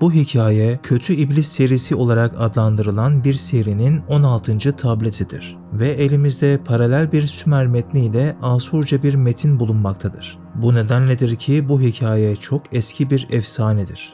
Bu hikaye Kötü İblis serisi olarak adlandırılan bir serinin 16. tabletidir ve elimizde paralel bir Sümer metni ile Asurca bir metin bulunmaktadır. Bu nedenledir ki bu hikaye çok eski bir efsanedir.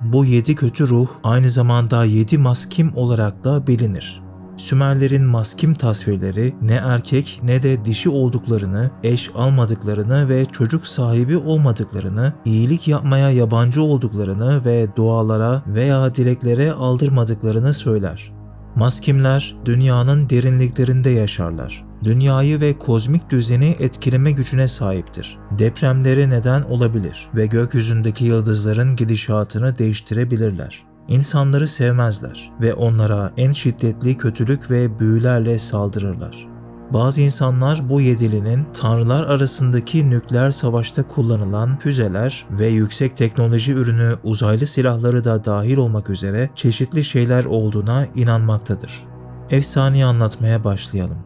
Bu yedi kötü ruh aynı zamanda yedi maskim olarak da bilinir. Sümerlerin maskim tasvirleri ne erkek ne de dişi olduklarını, eş almadıklarını ve çocuk sahibi olmadıklarını, iyilik yapmaya yabancı olduklarını ve dualara veya dileklere aldırmadıklarını söyler. Maskimler dünyanın derinliklerinde yaşarlar. Dünyayı ve kozmik düzeni etkileme gücüne sahiptir. Depremlere neden olabilir ve gökyüzündeki yıldızların gidişatını değiştirebilirler. İnsanları sevmezler ve onlara en şiddetli kötülük ve büyülerle saldırırlar. Bazı insanlar bu yedilinin tanrılar arasındaki nükleer savaşta kullanılan füzeler ve yüksek teknoloji ürünü uzaylı silahları da dahil olmak üzere çeşitli şeyler olduğuna inanmaktadır. Efsaneyi anlatmaya başlayalım.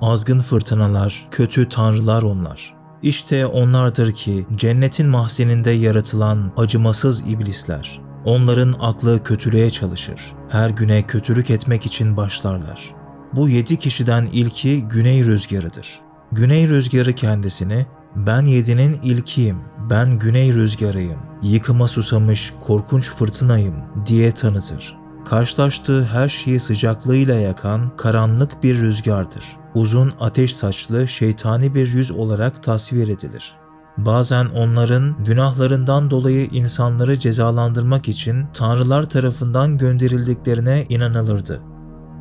Azgın fırtınalar, kötü tanrılar onlar. İşte onlardır ki cennetin mahzeninde yaratılan acımasız iblisler. Onların aklı kötülüğe çalışır. Her güne kötülük etmek için başlarlar. Bu yedi kişiden ilki güney rüzgarıdır. Güney rüzgarı kendisini ben yedinin ilkiyim, ben güney rüzgarıyım, yıkıma susamış korkunç fırtınayım diye tanıtır. Karşılaştığı her şeyi sıcaklığıyla yakan karanlık bir rüzgardır uzun ateş saçlı şeytani bir yüz olarak tasvir edilir. Bazen onların günahlarından dolayı insanları cezalandırmak için tanrılar tarafından gönderildiklerine inanılırdı.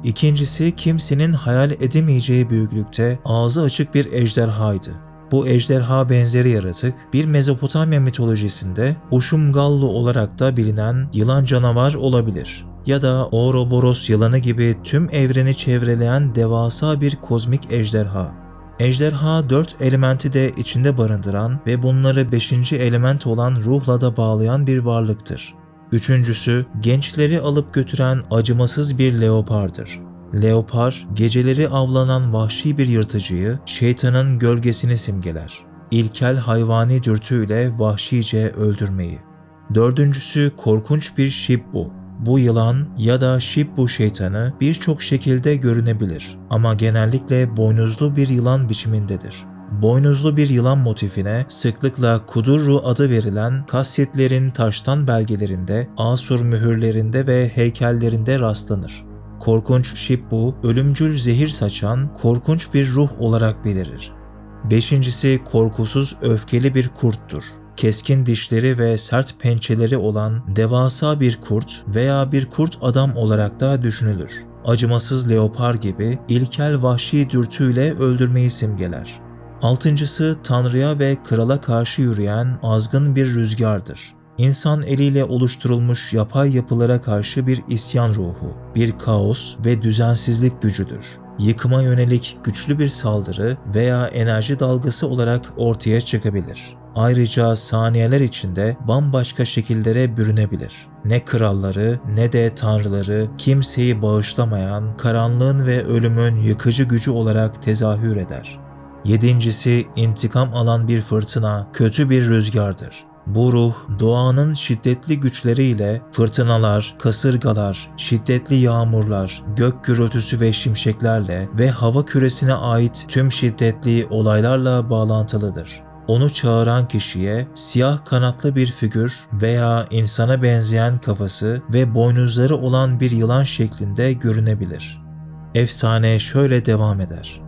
İkincisi kimsenin hayal edemeyeceği büyüklükte ağzı açık bir ejderhaydı. Bu ejderha benzeri yaratık bir Mezopotamya mitolojisinde Ushumgallu olarak da bilinen yılan canavar olabilir ya da Ouroboros yılanı gibi tüm evreni çevreleyen devasa bir kozmik ejderha. Ejderha dört elementi de içinde barındıran ve bunları beşinci element olan ruhla da bağlayan bir varlıktır. Üçüncüsü, gençleri alıp götüren acımasız bir leopardır. Leopar, geceleri avlanan vahşi bir yırtıcıyı, şeytanın gölgesini simgeler. İlkel hayvani dürtüyle vahşice öldürmeyi. Dördüncüsü korkunç bir Shibbu, bu yılan ya da Shibbu şeytanı birçok şekilde görünebilir ama genellikle boynuzlu bir yılan biçimindedir. Boynuzlu bir yılan motifine sıklıkla Kudurru adı verilen kasyetlerin taştan belgelerinde, Asur mühürlerinde ve heykellerinde rastlanır. Korkunç Shibbu, ölümcül zehir saçan korkunç bir ruh olarak belirir. Beşincisi korkusuz öfkeli bir kurttur keskin dişleri ve sert pençeleri olan devasa bir kurt veya bir kurt adam olarak da düşünülür. Acımasız leopar gibi ilkel vahşi dürtüyle öldürmeyi simgeler. Altıncısı Tanrı'ya ve krala karşı yürüyen azgın bir rüzgardır. İnsan eliyle oluşturulmuş yapay yapılara karşı bir isyan ruhu, bir kaos ve düzensizlik gücüdür. Yıkıma yönelik güçlü bir saldırı veya enerji dalgası olarak ortaya çıkabilir. Ayrıca saniyeler içinde bambaşka şekillere bürünebilir. Ne kralları ne de tanrıları kimseyi bağışlamayan karanlığın ve ölümün yıkıcı gücü olarak tezahür eder. Yedincisi intikam alan bir fırtına, kötü bir rüzgardır. Bu ruh doğanın şiddetli güçleriyle fırtınalar, kasırgalar, şiddetli yağmurlar, gök gürültüsü ve şimşeklerle ve hava küresine ait tüm şiddetli olaylarla bağlantılıdır onu çağıran kişiye siyah kanatlı bir figür veya insana benzeyen kafası ve boynuzları olan bir yılan şeklinde görünebilir. Efsane şöyle devam eder.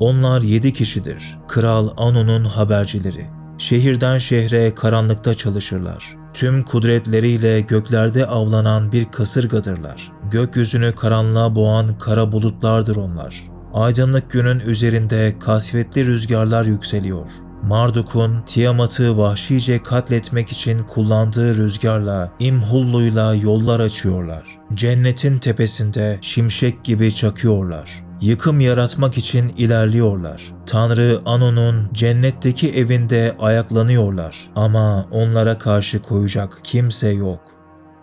Onlar yedi kişidir. Kral Anu'nun habercileri. Şehirden şehre karanlıkta çalışırlar. Tüm kudretleriyle göklerde avlanan bir kasırgadırlar. Gökyüzünü karanlığa boğan kara bulutlardır onlar. Aydınlık günün üzerinde kasvetli rüzgarlar yükseliyor. Marduk'un Tiamat'ı vahşice katletmek için kullandığı rüzgarla İmhullu'yla yollar açıyorlar. Cennetin tepesinde şimşek gibi çakıyorlar. Yıkım yaratmak için ilerliyorlar. Tanrı Anu'nun cennetteki evinde ayaklanıyorlar ama onlara karşı koyacak kimse yok.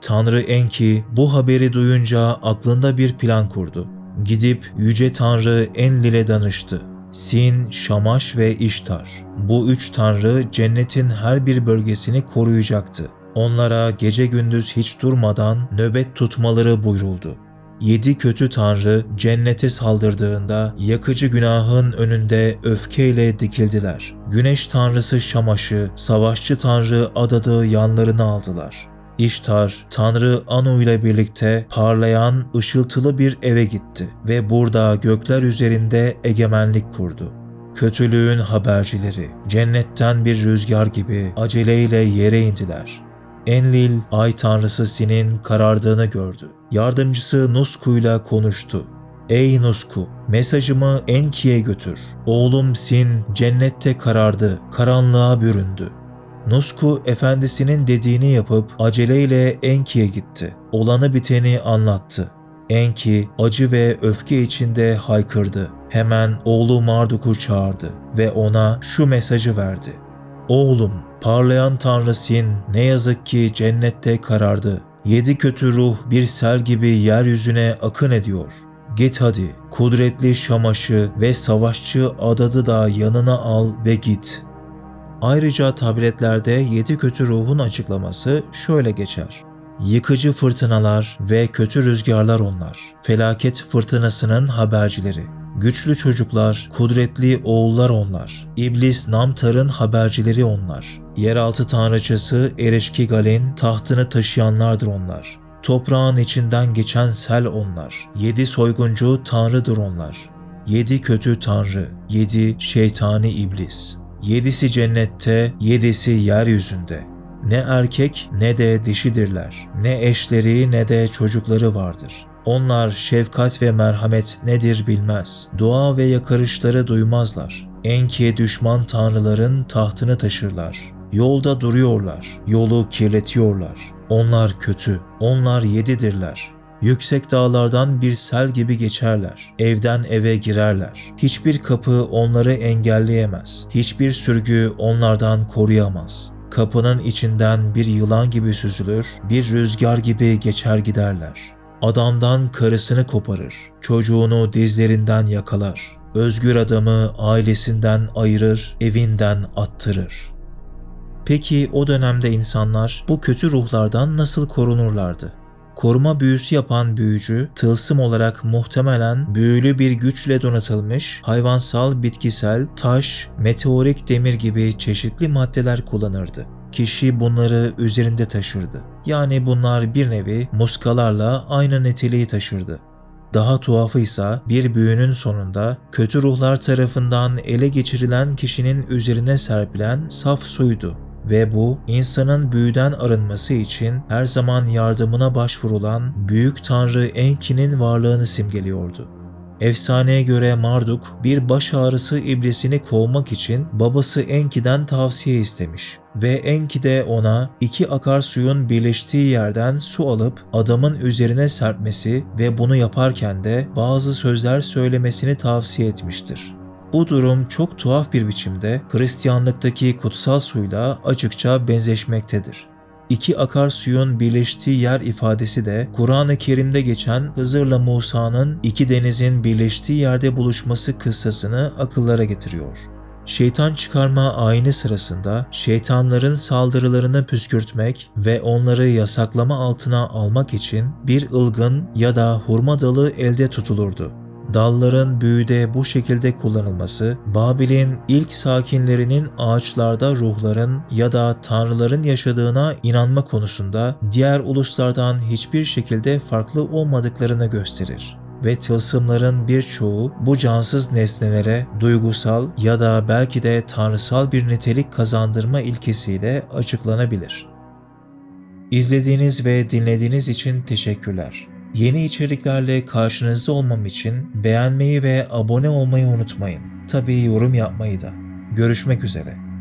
Tanrı Enki bu haberi duyunca aklında bir plan kurdu. Gidip Yüce Tanrı Enlil'e danıştı Sin, Şamaş ve İştar. Bu üç tanrı cennetin her bir bölgesini koruyacaktı. Onlara gece gündüz hiç durmadan nöbet tutmaları buyruldu. Yedi kötü tanrı cennete saldırdığında yakıcı günahın önünde öfkeyle dikildiler. Güneş tanrısı Şamaş'ı, savaşçı tanrı Adad'ı yanlarına aldılar. İştar, Tanrı Anu ile birlikte parlayan ışıltılı bir eve gitti ve burada gökler üzerinde egemenlik kurdu. Kötülüğün habercileri cennetten bir rüzgar gibi aceleyle yere indiler. Enlil, ay tanrısı Sin'in karardığını gördü. Yardımcısı Nusku ile konuştu. Ey Nusku, mesajımı Enki'ye götür. Oğlum Sin cennette karardı, karanlığa büründü. Nusku efendisinin dediğini yapıp aceleyle Enki'ye gitti. Olanı biteni anlattı. Enki acı ve öfke içinde haykırdı. Hemen oğlu Marduk'u çağırdı ve ona şu mesajı verdi. Oğlum, parlayan tanrı Sin ne yazık ki cennette karardı. Yedi kötü ruh bir sel gibi yeryüzüne akın ediyor. Git hadi, kudretli Şamaş'ı ve savaşçı Adad'ı da yanına al ve git.'' Ayrıca tabletlerde yedi kötü ruhun açıklaması şöyle geçer. Yıkıcı fırtınalar ve kötü rüzgarlar onlar. Felaket fırtınasının habercileri. Güçlü çocuklar, kudretli oğullar onlar. İblis Namtar'ın habercileri onlar. Yeraltı tanrıçası Ereşkigal'in tahtını taşıyanlardır onlar. Toprağın içinden geçen sel onlar. Yedi soyguncu tanrıdır onlar. Yedi kötü tanrı, yedi şeytani iblis. Yedisi cennette, yedisi yeryüzünde. Ne erkek ne de dişidirler. Ne eşleri ne de çocukları vardır. Onlar şefkat ve merhamet nedir bilmez. Dua ve yakarışları duymazlar. Enkiye düşman tanrıların tahtını taşırlar. Yolda duruyorlar, yolu kirletiyorlar. Onlar kötü, onlar yedidirler. Yüksek dağlardan bir sel gibi geçerler. Evden eve girerler. Hiçbir kapı onları engelleyemez. Hiçbir sürgü onlardan koruyamaz. Kapının içinden bir yılan gibi süzülür, bir rüzgar gibi geçer giderler. Adamdan karısını koparır, çocuğunu dizlerinden yakalar. Özgür adamı ailesinden ayırır, evinden attırır. Peki o dönemde insanlar bu kötü ruhlardan nasıl korunurlardı? Koruma büyüsü yapan büyücü, tılsım olarak muhtemelen büyülü bir güçle donatılmış hayvansal, bitkisel, taş, meteorik demir gibi çeşitli maddeler kullanırdı. Kişi bunları üzerinde taşırdı. Yani bunlar bir nevi muskalarla aynı niteliği taşırdı. Daha tuhafıysa bir büyünün sonunda kötü ruhlar tarafından ele geçirilen kişinin üzerine serpilen saf suydu ve bu insanın büyüden arınması için her zaman yardımına başvurulan büyük tanrı Enki'nin varlığını simgeliyordu. Efsaneye göre Marduk bir baş ağrısı iblisini kovmak için babası Enki'den tavsiye istemiş ve Enki de ona iki akarsuyun birleştiği yerden su alıp adamın üzerine serpmesi ve bunu yaparken de bazı sözler söylemesini tavsiye etmiştir. Bu durum çok tuhaf bir biçimde Hristiyanlıktaki kutsal suyla açıkça benzeşmektedir. İki akarsuyun birleştiği yer ifadesi de Kur'an-ı Kerim'de geçen Hızır'la Musa'nın iki denizin birleştiği yerde buluşması kıssasını akıllara getiriyor. Şeytan çıkarma ayini sırasında şeytanların saldırılarını püskürtmek ve onları yasaklama altına almak için bir ılgın ya da hurma dalı elde tutulurdu. Dalların büyüde bu şekilde kullanılması, Babil'in ilk sakinlerinin ağaçlarda ruhların ya da tanrıların yaşadığına inanma konusunda diğer uluslardan hiçbir şekilde farklı olmadıklarını gösterir ve tılsımların birçoğu bu cansız nesnelere duygusal ya da belki de tanrısal bir nitelik kazandırma ilkesiyle açıklanabilir. İzlediğiniz ve dinlediğiniz için teşekkürler. Yeni içeriklerle karşınızda olmam için beğenmeyi ve abone olmayı unutmayın. Tabii yorum yapmayı da. Görüşmek üzere.